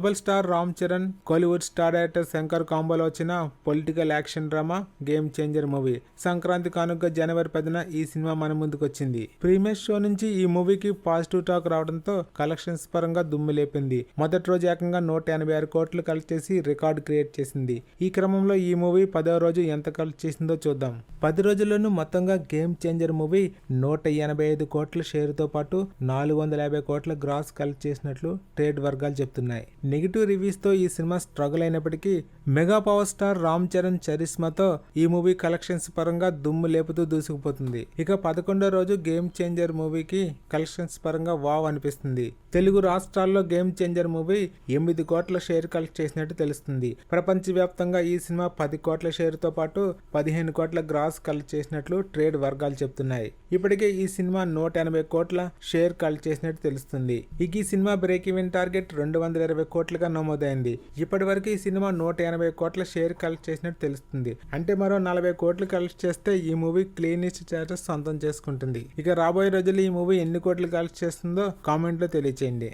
Global star Ram Charan Kollywood star actor Shankar కాంబోలో వచ్చిన political action drama game changer movie Sankranti కానుక జనవరి పదిన ఈ సినిమా మన ముందుకు వచ్చింది. ప్రీమియర్ షో నుంచి ఈ మూవీకి పాజిటివ్ టాక్ రావడంతో కలెక్షన్స్ పరంగా దుమ్ము లేపింది. మొదటి రోజు ఏకంగా నూట ఎనభై ఆరు కోట్లు కలెక్ట్ చేసి రికార్డు క్రియేట్ చేసింది. ఈ క్రమంలో ఈ మూవీ పదవ రోజు ఎంత కలెక్ట్ చేసిందో చూద్దాం. పది రోజుల్లోనూ మొత్తంగా గేమ్ చేంజర్ మూవీ నూట ఎనభై ఐదు కోట్ల షేరుతో పాటు నాలుగు వందల యాభై కోట్ల గ్రాస్ కలెక్ట్ చేసినట్లు ట్రేడ్ వర్గాలు చెప్తున్నాయి. నెగిటివ్ రివ్యూస్తో ఈ సినిమా స్ట్రగుల్ అయినప్పటికీ mega power star Ram Charan చరిస్మాతో ఈ మూవీ కలెక్షన్స్ పరంగా దుమ్ము లేపుతూ దూసుకుపోతుంది. ఇక పదకొండో రోజు గేమ్ చేంజర్ మూవీకి కలెక్షన్స్ పరంగా వావ్ అనిపిస్తుంది. తెలుగు రాష్ట్రాల్లో గేమ్ చేంజర్ మూవీ ఎనిమిది కోట్ల షేర్ కలెక్ట్ చేసినట్టు తెలుస్తుంది. ప్రపంచవ్యాప్తంగా ఈ సినిమా పది కోట్ల షేర్తో పాటు పదిహేను కోట్ల గ్రాస్ కలెక్ట్ చేసినట్లు ట్రేడ్ వర్గాలు చెప్తున్నాయి. ఇప్పటికే ఈ సినిమా నూట ఎనభై కోట్ల షేర్ కలెక్ట్ చేసినట్టు తెలుస్తుంది. ఇక ఈ సినిమా బ్రేక్ ఈవెన్ టార్గెట్ రెండు వందల ఇరవై కోట్లుగా నమోదైంది. ఇప్పటి వరకు ఈ సినిమా నూట ఎనభై కోట్ల షేర్ కలెక్ట్ చేసినట్టు తెలుస్తుంది. అంటే మరో నలభై కోట్లు కలెక్ట్ చేస్తే ఈ మూవీ క్లీనిస్ట్ స్టేటస్ సొంతం చేసుకుంటుంది. ఇక రాబోయే రోజుల్లో ఈ మూవీ ఎన్ని కోట్లు కలెక్ట్ చేస్తుందో కామెంట్లో తెలియచేయండి.